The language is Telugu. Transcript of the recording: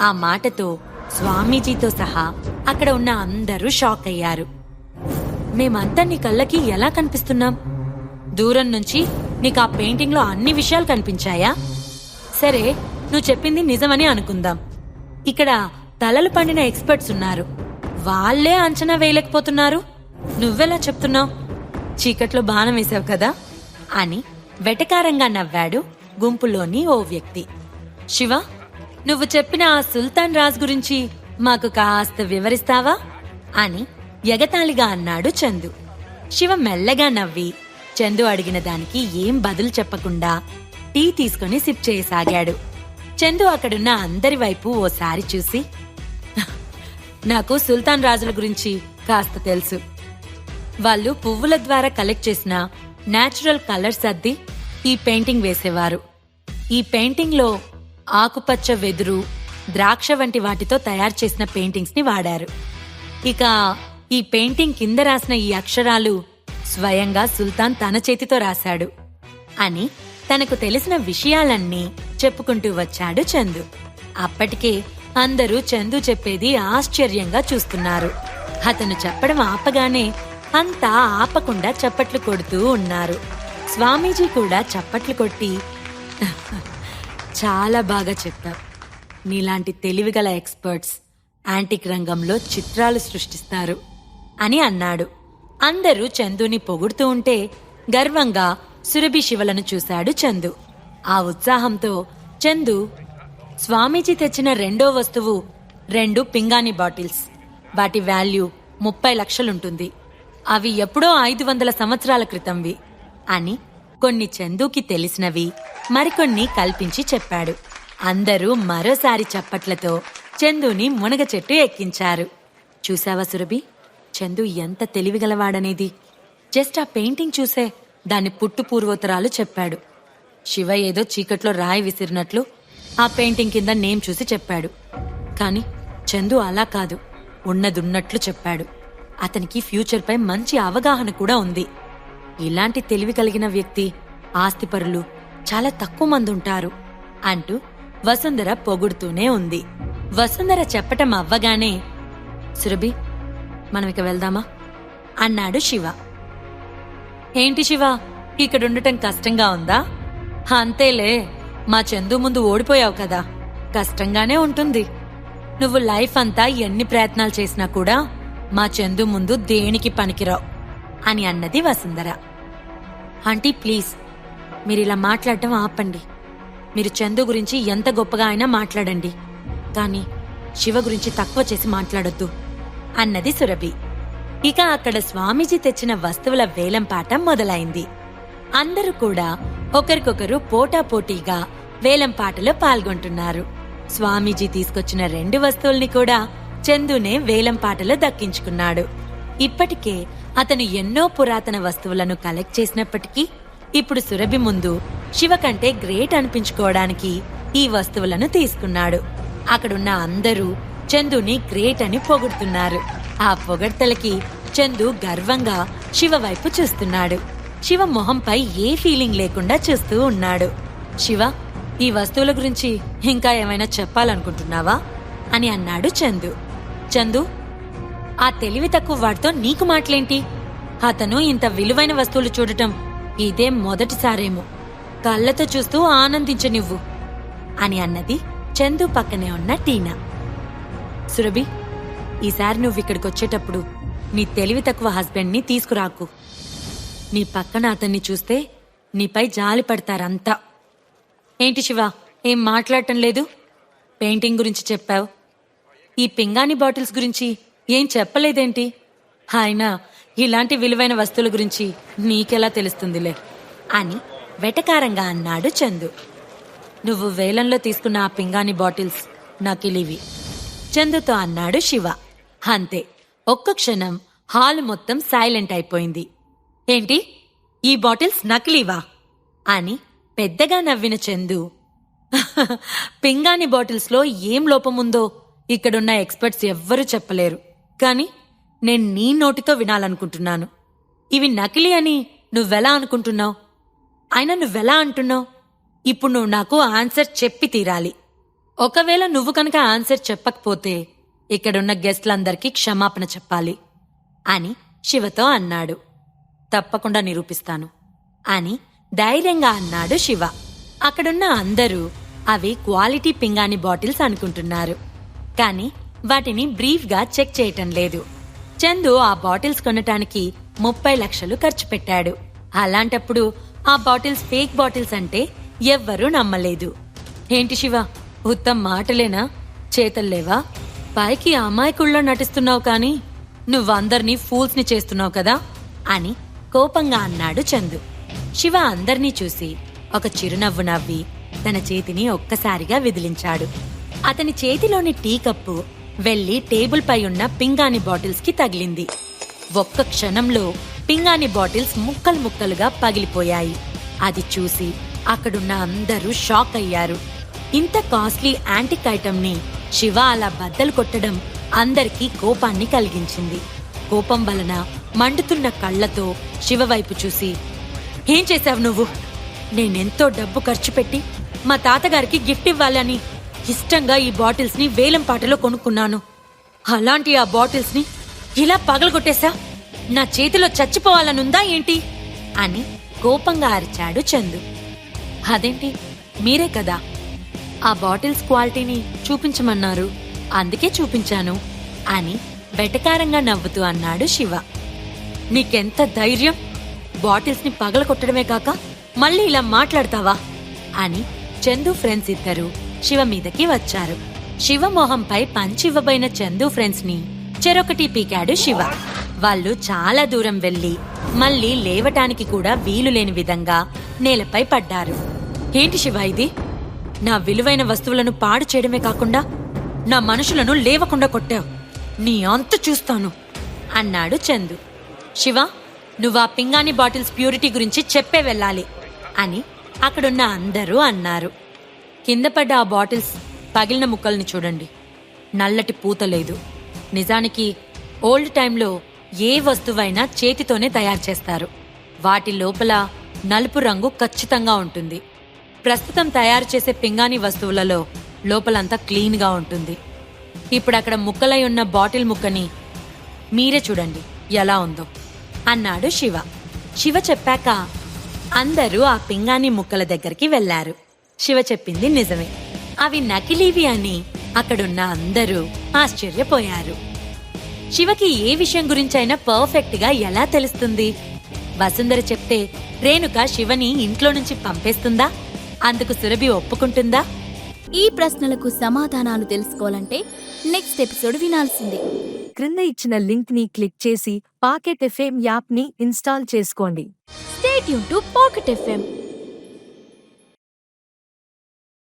ఆ మాటతో స్వామీజీతో సహా అక్కడ ఉన్న అందరూ షాక్ అయ్యారు. మేమంతా నీ కళ్ళకి ఎలా కనిపిస్తున్నాం? దూరం నుంచి నీకు ఆ పెయింటింగ్లో అన్ని విషయాలు కనిపించాయా? సరే నువ్వు చెప్పింది నిజమని అనుకుందాం. ఇక్కడ తలలు పండిన ఎక్స్పర్ట్స్ ఉన్నారు. వాళ్ళే అంచనా వేయలేకపోతున్నారు. నువ్వెలా చెప్తున్నావు? చీకట్లో బాణం వేశావు కదా? అని వెటకారంగా నవ్వాడు గుంపులోని ఓ వ్యక్తి. శివ నువ్వు చెప్పిన ఆ సుల్తాన్ రాజ్ గురించి మాకు కాస్త వివరిస్తావా? అని ఎగతాళిగా అన్నాడు చందు. శివ మెల్లగా నవ్వి చందు అడిగిన దానికి ఏం బదులు చెప్పకుండా టీ తీసుకుని సిప్ చేయసాగాడు. చందు అక్కడున్న అందరి వైపు ఓసారి చూసి నాకు సుల్తాన్ రాజుల గురించి కాస్త తెలుసు. వాళ్ళు పువ్వుల ద్వారా కలెక్ట్ చేసిన నేచురల్ కలర్స్ అద్ది ఈ పెయింటింగ్ వేసేవారు. ఈ పెయింటింగ్లో ఆకుపచ్చ వెదురు ద్రాక్ష వంటి వాటితో తయారు చేసిన పెయింటింగ్స్ని వాడారు. ఇక ఈ పెయింటింగ్ కింద రాసిన ఈ అక్షరాలు స్వయంగా సుల్తాన్ తన చేతితో రాశాడు. అని తనకు తెలిసిన విషయాలన్నీ చెప్పుకుంటూ వచ్చాడు చందు. అప్పటికే అందరూ చందు చెప్పేది ఆశ్చర్యంగా చూస్తున్నారు. అతను చెప్పడం ఆపగానే అంతా ఆపకుండా చప్పట్లు కొడుతూ ఉన్నారు. స్వామీజీ కూడా చప్పట్లు కొట్టి చాలా బాగా చెప్పావు. నీలాంటి తెలివిగల ఎక్స్పర్ట్స్ యాంటిక్ రంగంలో చిత్రాలు సృష్టిస్తారు అని అన్నాడు. అందరూ చందుని పొగుడుతూ ఉంటే గర్వంగా సురభి శివలను చూశాడు చందు. ఆ ఉత్సాహంతో చందు స్వామీజీ తెచ్చిన రెండో వస్తువు రెండు పింగాణి బాటిల్స్. వాటి వాల్యూ ముప్పై లక్షలుంటుంది. అవి ఎప్పుడో ఐదు వందల సంవత్సరాల క్రితంవి అని కొన్ని చందుకి తెలిసినవి మరికొన్ని కల్పించి చెప్పాడు. అందరూ మరోసారి చప్పట్లతో చందుని మునగ చెట్టు ఎక్కించారు. చూసావా సురభి? చందు ఎంత తెలివిగలవాడనేది. జస్ట్ ఆ పెయింటింగ్ చూసే దాని పుట్టు పూర్వోత్తరాలు చెప్పాడు. శివ ఏదో చీకట్లో రాయి విసిరినట్లు ఆ పెయింటింగ్ కింద నేమ్ చూసి చెప్పాడు. కాని చందు అలా కాదు ఉన్నదున్నట్లు చెప్పాడు. అతనికి ఫ్యూచర్పై మంచి అవగాహన కూడా ఉంది. ఇలాంటి తెలివి కలిగిన వ్యక్తి ఆస్తిపరులు చాలా తక్కువ మంది ఉంటారు అంటూ వసుంధర పొగుడుతూనే ఉంది. వసుంధర చెప్పటం అవ్వగానే సురభి మనం ఇక వెళ్దామా? అన్నాడు శివ. ఏంటి శివ ఇక్కడుండటం కష్టంగా ఉందా? అంతేలే మా చందు ముందు ఓడిపోయావు కదా కష్టంగానే ఉంటుంది. నువ్వు లైఫ్ అంతా ఎన్ని ప్రయత్నాలు చేసినా కూడా మా చందు ముందు దేనికి పనికిరావు? అని అన్నది వసుంధర. ఆంటీ ప్లీజ్ మీరిలా మాట్లాడటం ఆపండి. మీరు చందు గురించి ఎంత గొప్పగా అయినా మాట్లాడండి. కానీ శివ గురించి తక్కువ చేసి మాట్లాడొద్దు అన్నది సురభి. ఇక అక్కడ స్వామీజీ తెచ్చిన వస్తువుల వేలంపాట మొదలైంది. అందరూ కూడా ఒకరికొకరు పోటాపోటీగా వేలంపాటలో పాల్గొంటున్నారు. స్వామీజీ తీసుకొచ్చిన రెండు వస్తువుల్ని కూడా చందునే వేలంపాటలో దక్కించుకున్నాడు. ఇప్పటికే అతను ఎన్నో పురాతన వస్తువులను కలెక్ట్ చేసినప్పటికీ ఇప్పుడు సురభి ముందు శివ కంటే గ్రేట్ అనిపించుకోవడానికి ఈ వస్తువులను తీసుకున్నాడు. అక్కడున్న అందరూ చందుని గ్రేట్ అని పొగుడుతున్నారు. ఆ పొగడ్తలకి చందు గర్వంగా శివ వైపు చూస్తున్నాడు. శివ మొహంపై ఏ ఫీలింగ్ లేకుండా చూస్తూ ఉన్నాడు. శివ ఈ వస్తువుల గురించి ఇంకా ఏమైనా చెప్పాలనుకుంటున్నావా? అని అన్నాడు చందు. చందు ఆ తెలివి తక్కువ వాడితో నీకు మాటలేంటి? అతను ఇంత విలువైన వస్తువులు చూడటం ఇదే మొదటిసారేమో. కళ్ళతో చూస్తూ ఆనందించనివ్వు అని అన్నది చందు పక్కనే ఉన్న టీనా. సురభి ఈసారి నువ్వు ఇక్కడికి వచ్చేటప్పుడు నీ తెలివి తక్కువ హస్బెండ్ని తీసుకురాకు. నీ పక్కన అతన్ని చూస్తే నీపై జాలి పడతారంతా. ఏంటి శివ ఏం మాట్లాడటం లేదు? పెయింటింగ్ గురించి చెప్పావు. ఈ పింగాణి బాటిల్స్ గురించి ఏం చెప్పలేదేంటి? ఆయన ఇలాంటి విలువైన వస్తువుల గురించి నీకెలా తెలుస్తుందిలే? అని వెటకారంగా అన్నాడు చందు. నువ్వు వేలంలో తీసుకున్న ఆ పింగాణి బాటిల్స్ నకిలివి చందుతో అన్నాడు శివ. అంతే ఒక్క క్షణం హాల్ మొత్తం సైలెంట్ అయిపోయింది. ఏంటి? ఈ బాటిల్స్ నకిలీవా అని పెద్దగా నవ్విన చందు. పింగాణి బాటిల్స్లో ఏం లోపముందో ఇక్కడున్న ఎక్స్పర్ట్స్ ఎవ్వరూ చెప్పలేరు. కానీ నేను నీ నోటితో వినాలనుకుంటున్నాను. ఇవి నకిలీ అని నువ్వెలా అనుకుంటున్నావు? అయినా నువ్వెలా అంటున్నావు? ఇప్పుడు నువ్వు నాకు ఆన్సర్ చెప్పి తీరాలి. ఒకవేళ నువ్వు కనుక ఆన్సర్ చెప్పకపోతే ఇక్కడున్న గెస్ట్లందరికీ క్షమాపణ చెప్పాలి అని శివతో అన్నాడు. తప్పకుండా నిరూపిస్తాను అని ధైర్యంగా అన్నాడు శివ. అక్కడున్న అందరూ అవి క్వాలిటీ పింగాణి బాటిల్స్ అనుకుంటున్నారు. కానీ వాటిని బ్రీఫ్గా చెక్ చేయటం లేదు. చందు ఆ బాటిల్స్ కొనటానికి ముప్పై లక్షలు ఖర్చు పెట్టాడు. అలాంటప్పుడు ఆ బాటిల్స్ ఫేక్ బాటిల్స్ అంటే ఎవ్వరూ నమ్మలేదు. ఏంటి శివ ఉత్తమ్ మాటలేనా? చేతల్లేవా పైకి అమాయకుల్లో నటిస్తున్నావు కానీ నువ్వందర్నీ ఫూల్స్ని చేస్తున్నావు కదా? అని కోపంగా అన్నాడు చందు. శివ అందర్నీ చూసి ఒక చిరునవ్వు నవ్వి తన చేతిని ఒక్కసారిగా విదిలించాడు. అతని చేతిలోని టీ కప్పు వెళ్ళి టేబుల్ పై ఉన్న పింగాణి బాటిల్స్కి తగిలింది. ఒక్క క్షణంలో పింగాణి బాటిల్స్ ముక్కలు ముక్కలుగా పగిలిపోయాయి. అది చూసి అక్కడున్న అందరూ షాక్ అయ్యారు. ఇంత కాస్ట్లీ యాంటిక్ ఐటమ్ని శివ అలా బద్దలు కొట్టడం అందరికీ కోపాన్ని కలిగించింది. కోపం వలన మండుతున్న కళ్ళతో శివ వైపు చూసి ఏం చేశావు నువ్వు? నేనెంతో డబ్బు ఖర్చు పెట్టి మా తాతగారికి గిఫ్ట్ ఇవ్వాలని ఇష్టంగా ఈ బాటిల్స్ని వేలం పాటలో కొనుక్కున్నాను. అలాంటి ఆ బాటిల్స్ని ఇలా పగలగొట్టేశా? నా చేతిలో చచ్చిపోవాలనుందా ఏంటి? అని కోపంగా అరిచాడు చందు. అదేంటి? మీరే కదా. ఆ బాటిల్స్ క్వాలిటీని చూపించమన్నారు. అందుకే చూపించాను అని వెటకారంగా నవ్వుతూ అన్నాడు శివ. నీకెంత ధైర్యం? బాటిల్స్ని పగలగొట్టడమే కాక మళ్ళీ ఇలా మాట్లాడతావా? అని చందు ఫ్రెండ్స్ ఇద్దరు శివ మీదకి వచ్చారు. శివ మొహంపై పంచివ్వబోయిన చందు ఫ్రెండ్స్ని చెరొకటి పీకాడు శివ. వాళ్ళు చాలా దూరం వెళ్ళి మళ్ళీ లేవటానికి కూడా వీలు లేని విధంగా నేలపై పడ్డారు. ఏంటి శివ ఇది? నా విలువైన వస్తువులను పాడు చేయడమే కాకుండా నా మనుషులను లేవకుండా కొట్టావు. నీ అంత చూస్తాను అన్నాడు చందు. శివ నువ్వు ఆ పింగాణి బాటిల్స్ ప్యూరిటీ గురించి చెప్పే వెళ్ళాలి అని అక్కడున్న అందరూ అన్నారు. కింద పడ్డ ఆ బాటిల్స్ పగిలిన ముక్కల్ని చూడండి. నల్లటి పూత లేదు. నిజానికి ఓల్డ్ టైంలో ఏ వస్తువైనా చేతితోనే తయారు చేస్తారు. వాటి లోపల నలుపు రంగు ఖచ్చితంగా ఉంటుంది. ప్రస్తుతం తయారు చేసే పింగాణి వస్తువులలో లోపలంతా క్లీన్గా ఉంటుంది. ఇప్పుడు అక్కడ ముక్కలై ఉన్న బాటిల్ ముక్కని మీరే చూడండి ఎలా ఉందో. అన్నాడు శివ. శివ చెప్పాక అందరూ ఆ పింగాణి ముక్కల దగ్గరికి వెళ్ళారు శివ చెప్పింది నిజమే. అవి నకిలీవి అని అక్కడున్న అందరూ ఆశ్చర్యపోయారు. శివకి ఏ విషయం గురించైనా పర్ఫెక్ట్గా ఎలా తెలుస్తుంది? వసుంధర చెప్తే రేణుక శివని ఇంట్లో నుంచి పంపేస్తుందా? అందుకు సురభి ఒప్పుకుంటుందా? ఈ ప్రశ్నలకు సమాధానాలు తెలుసుకోవాలంటే నెక్స్ట్ ఎపిసోడ్ వినాల్సిందే. క్రింద ఇచ్చిన లింక్ని క్లిక్ చేసి పాకెట్ ఎఫ్ఎం యాప్ని ఇన్స్టాల్ చేసుకోండి. స్టేట్ యూన్ టు పాకెట్ ఎఫ్ఎం.